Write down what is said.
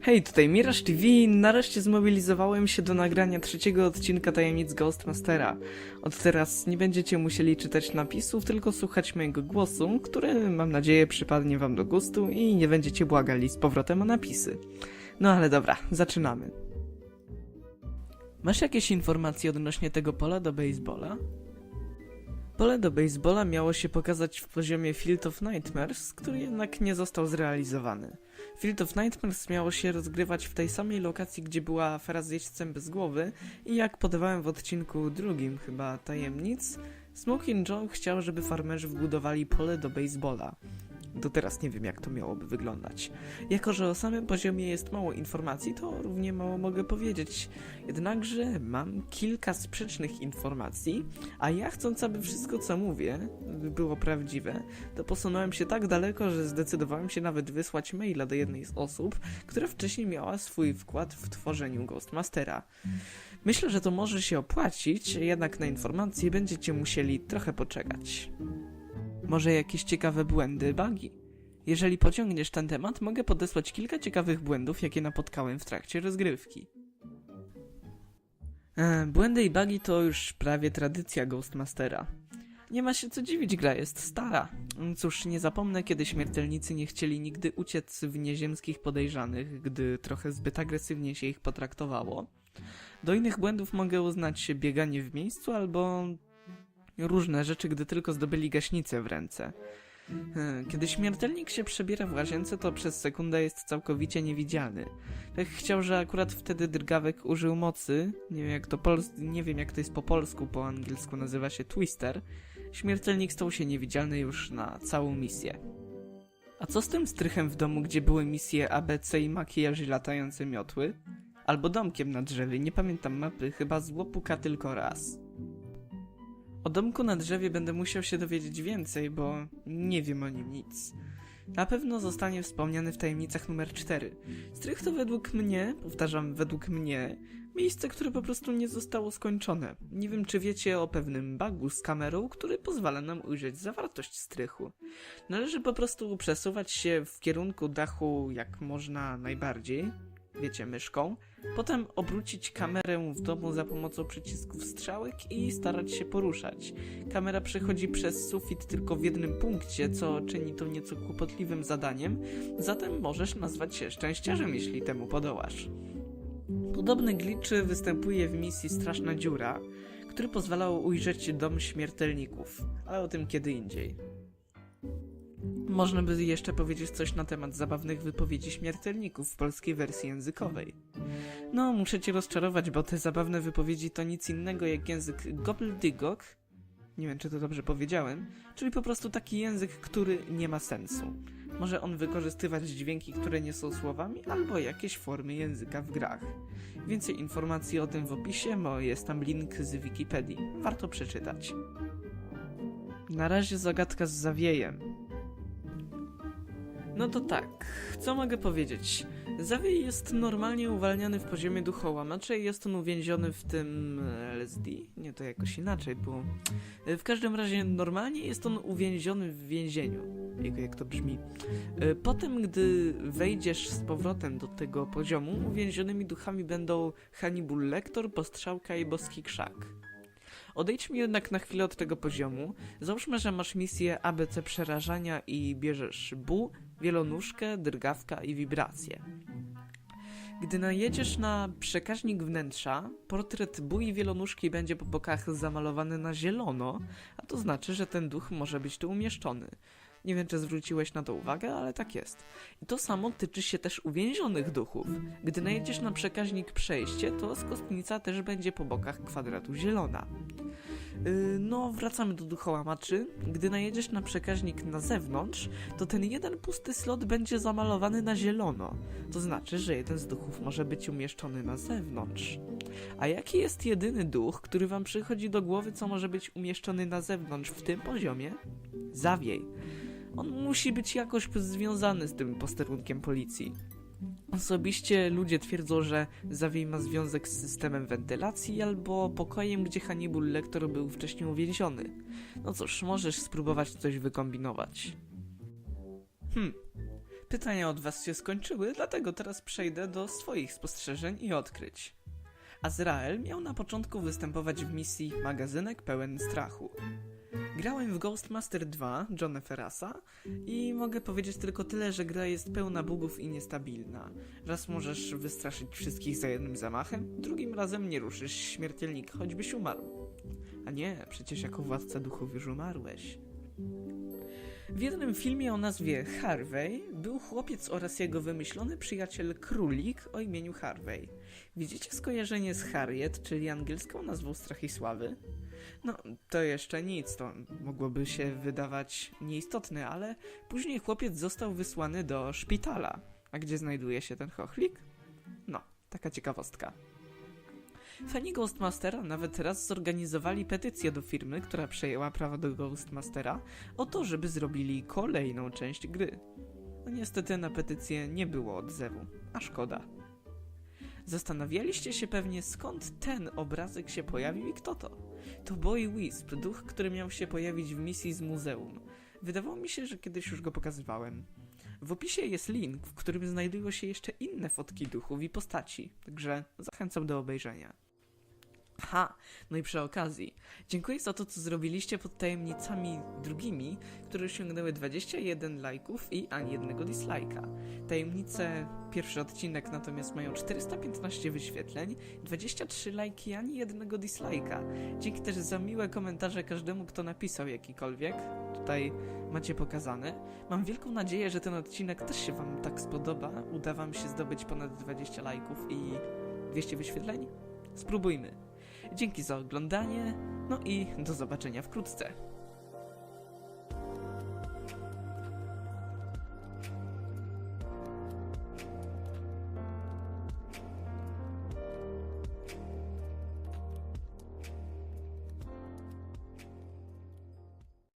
Hej, tutaj Miraż TV. Nareszcie zmobilizowałem się do nagrania trzeciego odcinka Tajemnic Ghostmastera. Od teraz nie będziecie musieli czytać napisów, tylko słuchać mojego głosu, który mam nadzieję przypadnie wam do gustu i nie będziecie błagali z powrotem o napisy. No ale dobra, zaczynamy. Masz jakieś informacje odnośnie tego pola do baseballa? Pole do baseballa miało się pokazać w poziomie Field of Nightmares, który jednak nie został zrealizowany. Field of Nightmares miało się rozgrywać w tej samej lokacji, gdzie była afera z jeźdźcem bez głowy i jak podawałem w odcinku drugim chyba tajemnic, Smoking Joe chciał, żeby farmerzy wbudowali pole do baseballa. Do teraz nie wiem, jak to miałoby wyglądać. Jako, że o samym poziomie jest mało informacji, to równie mało mogę powiedzieć. Jednakże mam kilka sprzecznych informacji, a ja chcąc, aby wszystko, co mówię, było prawdziwe, to posunąłem się tak daleko, że zdecydowałem się nawet wysłać maila do jednej z osób, która wcześniej miała swój wkład w tworzeniu Ghostmastera. Myślę, że to może się opłacić, jednak na informacje będziecie musieli trochę poczekać. Może jakieś ciekawe błędy, bugi? Jeżeli pociągniesz ten temat, mogę podesłać kilka ciekawych błędów, jakie napotkałem w trakcie rozgrywki. E, błędy i bugi to już prawie tradycja Ghostmastera. Nie ma się co dziwić, gra jest stara. Cóż, nie zapomnę, kiedy śmiertelnicy nie chcieli nigdy uciec w nieziemskich podejrzanych, gdy trochę zbyt agresywnie się ich potraktowało. Do innych błędów mogę uznać bieganie w miejscu albo różne rzeczy, gdy tylko zdobyli gaśnicę w ręce. E, Kiedy śmiertelnik się przebiera w łazience, to przez sekundę jest całkowicie niewidzialny. Tak chciał, że akurat wtedy drgawek użył mocy. Nie wiem jak to, pols- nie wiem jak to jest po polsku, po angielsku nazywa się Twister. Śmiertelnik stał się niewidzialny już na całą misję. A co z tym strychem w domu, gdzie były misje ABC i makijaż i latające miotły? Albo domkiem na drzewie, nie pamiętam mapy, chyba zło puka tylko raz. O domku na drzewie będę musiał się dowiedzieć więcej, bo nie wiem o nim nic. Na pewno zostanie wspomniany w tajemnicach numer 4. Strych to według mnie, powtarzam, według mnie, miejsce, które po prostu nie zostało skończone. Nie wiem, czy wiecie o pewnym bugu z kamerą, który pozwala nam ujrzeć zawartość strychu. Należy po prostu przesuwać się w kierunku dachu jak można najbardziej, wiecie, myszką, Potem obrócić kamerę w domu za pomocą przycisków strzałek i starać się poruszać. Kamera przechodzi przez sufit tylko w jednym punkcie, co czyni to nieco kłopotliwym zadaniem, zatem możesz nazwać się szczęściarzem, jeśli temu podołasz. Podobny glitch występuje w misji Straszna Dziura, który pozwalał ujrzeć dom śmiertelników, ale o tym kiedy indziej. Można by jeszcze powiedzieć coś na temat zabawnych wypowiedzi śmiertelników w polskiej wersji językowej. No, muszę cię rozczarować, bo te zabawne wypowiedzi to nic innego jak język gobbledygok. Nie wiem, czy to dobrze powiedziałem. Czyli po prostu taki język, który nie ma sensu. Może on wykorzystywać dźwięki, które nie są słowami, albo jakieś formy języka w grach. Więcej informacji o tym w opisie, bo jest tam link z Wikipedii. Warto przeczytać. Na razie zagadka z zawiejem. No to tak, co mogę powiedzieć? Zawiej jest normalnie uwalniany w poziomie duchołamacza i jest on uwięziony w tym e, LSD? Nie, to jakoś inaczej było. E, W każdym razie normalnie jest on uwięziony w więzieniu. Jego jak to brzmi. E, Potem, gdy wejdziesz z powrotem do tego poziomu, uwięzionymi duchami będą Hannibal Lecter, Postrzałka i Boski Krzak. Odejdźmy jednak na chwilę od tego poziomu. Załóżmy, że masz misję ABC przerażania i bierzesz Bu, wielonóżkę, drgawka i wibrację. Gdy najedziesz na przekaźnik wnętrza, portret Bu i wielonóżki będzie po bokach zamalowany na zielono, a to znaczy, że ten duch może być tu umieszczony. Nie wiem, czy zwróciłeś na to uwagę, ale tak jest. I to samo tyczy się też uwięzionych duchów. Gdy najedziesz na przekaźnik przejście, to skostnica też będzie po bokach kwadratu zielona. Yy, no, wracamy do duchołamaczy. Gdy najedziesz na przekaźnik na zewnątrz, to ten jeden pusty slot będzie zamalowany na zielono. To znaczy, że jeden z duchów może być umieszczony na zewnątrz. A jaki jest jedyny duch, który wam przychodzi do głowy, co może być umieszczony na zewnątrz w tym poziomie? Zawiej. On musi być jakoś związany z tym posterunkiem policji. Osobiście ludzie twierdzą, że Zawiej ma związek z systemem wentylacji albo pokojem, gdzie Hannibal Lecter był wcześniej uwięziony. No cóż, możesz spróbować coś wykombinować. Hmm. Pytania od was się skończyły, dlatego teraz przejdę do swoich spostrzeżeń i odkryć. Azrael miał na początku występować w misji Magazynek pełen strachu. Grałem w Ghostmaster 2 Johna Ferrasa i mogę powiedzieć tylko tyle, że gra jest pełna bugów i niestabilna. Raz możesz wystraszyć wszystkich za jednym zamachem, drugim razem nie ruszysz śmiertelnika, choćbyś umarł. A nie, przecież jako władca duchów już umarłeś. W jednym filmie o nazwie Harvey był chłopiec oraz jego wymyślony przyjaciel królik o imieniu Harvey. Widzicie skojarzenie z Harriet, czyli angielską nazwą Strachisławy? No, to jeszcze nic, to mogłoby się wydawać nieistotne, ale później chłopiec został wysłany do szpitala. A gdzie znajduje się ten chochlik? No, taka ciekawostka. Fani Ghostmastera nawet raz zorganizowali petycję do firmy, która przejęła prawa do Ghostmastera, o to, żeby zrobili kolejną część gry. No niestety na petycję nie było odzewu, a szkoda. Zastanawialiście się pewnie skąd ten obrazek się pojawił i kto to? To Boy Wisp, duch, który miał się pojawić w misji z muzeum. Wydawało mi się, że kiedyś już go pokazywałem. W opisie jest link, w którym znajdują się jeszcze inne fotki duchów i postaci, także zachęcam do obejrzenia. Aha, no i przy okazji, dziękuję za to, co zrobiliście pod tajemnicami drugimi, które osiągnęły 21 lajków i ani jednego dislajka. Tajemnice, pierwszy odcinek natomiast mają 415 wyświetleń, 23 lajki, ani jednego dislajka. Dzięki też za miłe komentarze każdemu, kto napisał jakikolwiek. Tutaj macie pokazane. Mam wielką nadzieję, że ten odcinek też się Wam tak spodoba. Uda Wam się zdobyć ponad 20 lajków i 200 wyświetleń? Spróbujmy. Dzięki za oglądanie, no i do zobaczenia wkrótce.